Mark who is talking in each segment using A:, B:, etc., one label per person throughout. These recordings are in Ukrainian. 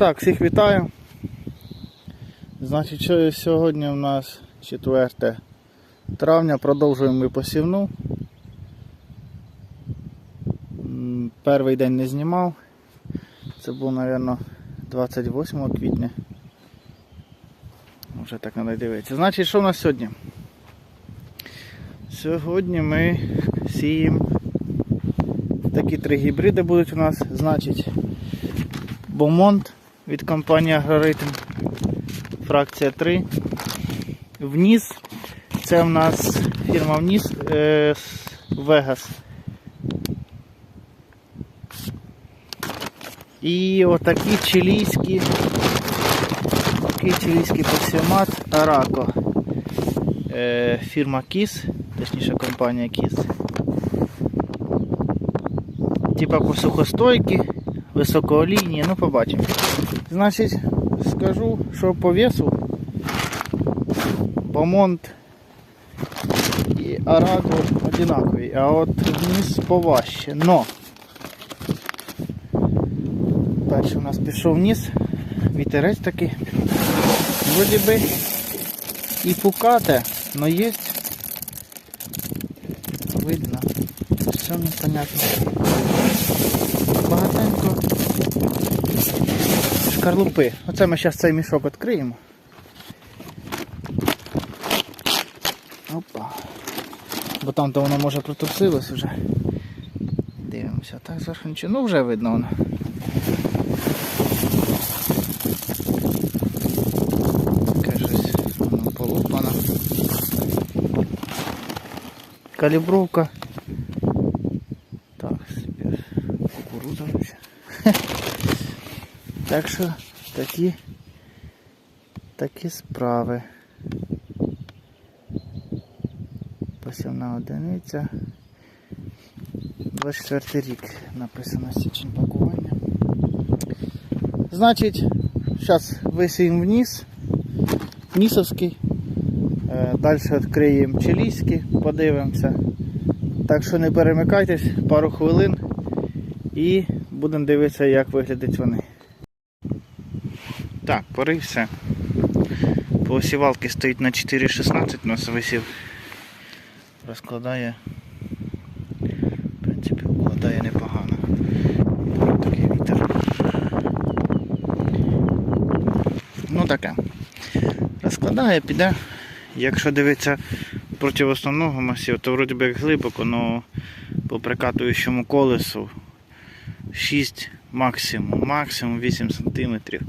A: Так, всіх вітаю. Значить, що сьогодні у нас 4 травня, продовжуємо ми посівну. Перший день не знімав. Це був, мабуть, 28 квітня. Вже так треба дивитися. Значить, що у нас сьогодні? Сьогодні ми сіємо такі три гібриди будуть у нас, значить, Бомонт від компанії Агроритм, фракція 3. Вниз, це в нас фірма Вниз е, Vegas. І отакі чилійські, такий чилійський пасіомат Арако. Е, фірма Кіс, точніше компанія Кіс. Типа посухостойкі, високоолійні, ну побачимо. Значить, скажу, що по весу Бомонт і Арако одинакові, а от вниз поважче. Но перший у нас пішов вниз, вітерець такий. Вроді би і пукате, но є. Видно. Все непонятно. Багатенько шкарлупи. Оце ми зараз цей мішок відкриємо. Опа. Бо там то воно може протусилось вже. Дивимося, так зверху нічого. Ну вже видно воно. Таке щось воно полупано. Калібровка. Так, собі кукуруза вже. Так що такі, такі справи. Посівна одиниця. 24 рік написано січень пакування. Значить, зараз висіємо вниз, нісовський. Е, Далі відкриємо чилійський, подивимося. Так що не перемикайтесь, пару хвилин і будемо дивитися, як виглядять вони. Так, порився. Посівалки стоїть на 4,16, у нас висів. Розкладає. В принципі, вкладає непогано. Такий вітер. Ну таке. Розкладає, піде. Якщо дивитися проти основного масиву, то вроді би як глибоко, але по прикатуючому колесу 6 максимум, максимум 8 сантиметрів.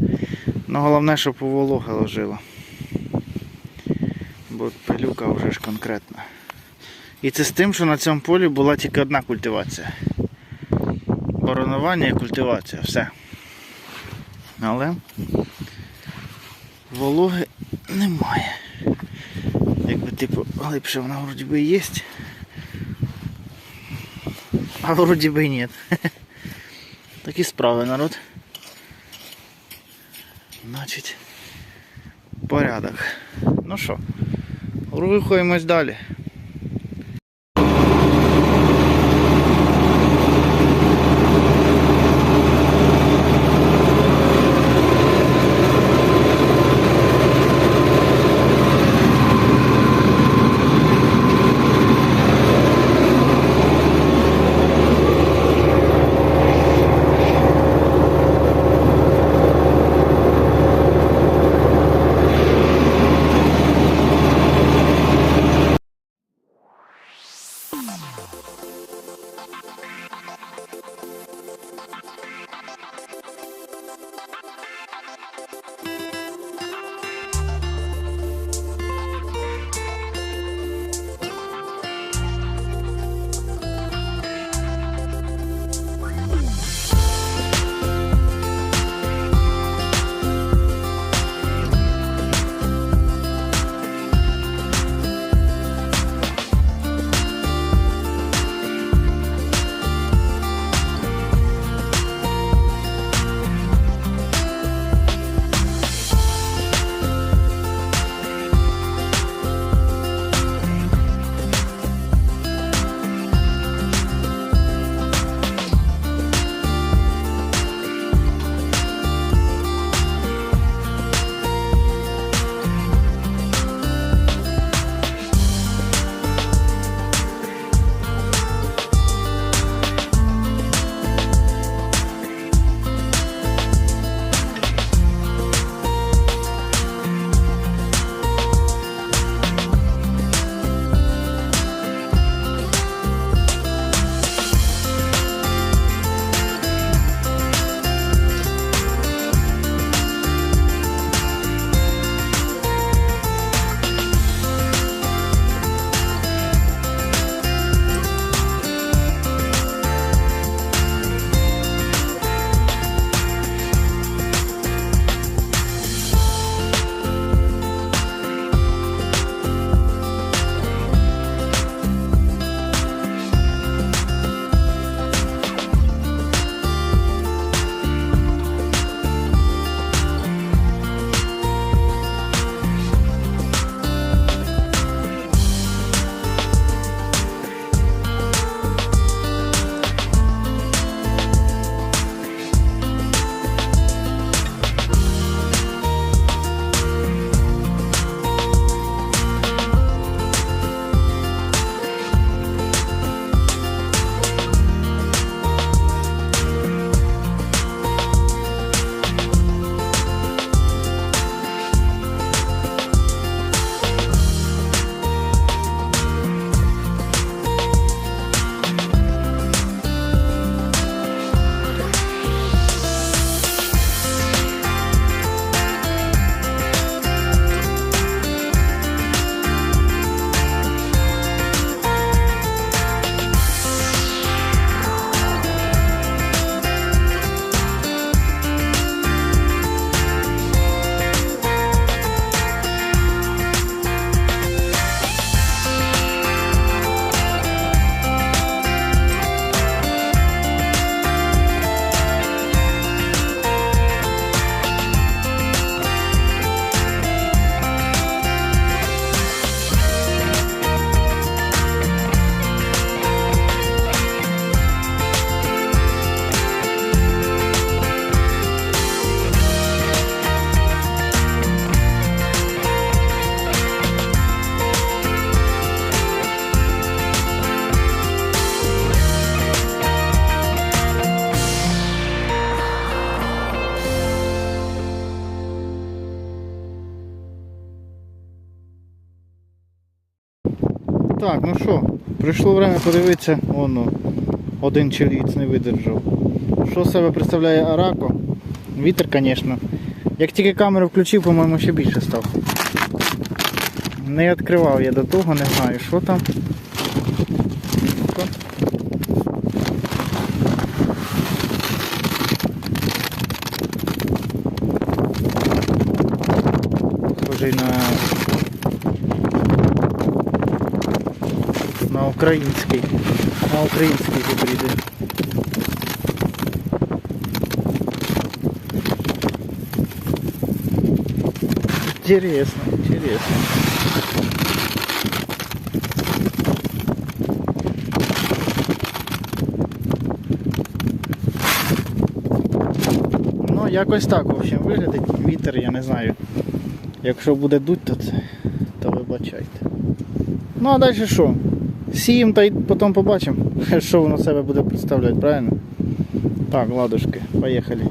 A: Ну головне, щоб волога ложила. Бо пилюка вже ж конкретна. І це з тим, що на цьому полі була тільки одна культивація. Боронування і культивація, все. Але вологи немає. Якби типу глибше вона вроді би є. А вроді би ні. Такі справи, народ. Значить, порядок. Ну що, рухаємось далі. Так, ну що, прийшло время подивитися, воно, один чоловік не видержав. Що себе представляє Арако? Вітер, звісно. Як тільки камеру включив, по-моєму, ще більше став. Не відкривав я до того, не знаю, що там. Схожий на на український. На український гібриди. Интересно, интересно. Ну, якось так, в общем, виглядить вітер, я не знаю. Якщо буде дуть, то це, то вибачайте. Ну а далі що? Сіємо та й потім побачимо, що воно себе буде представляти, правильно? Так, ладушки, поїхали.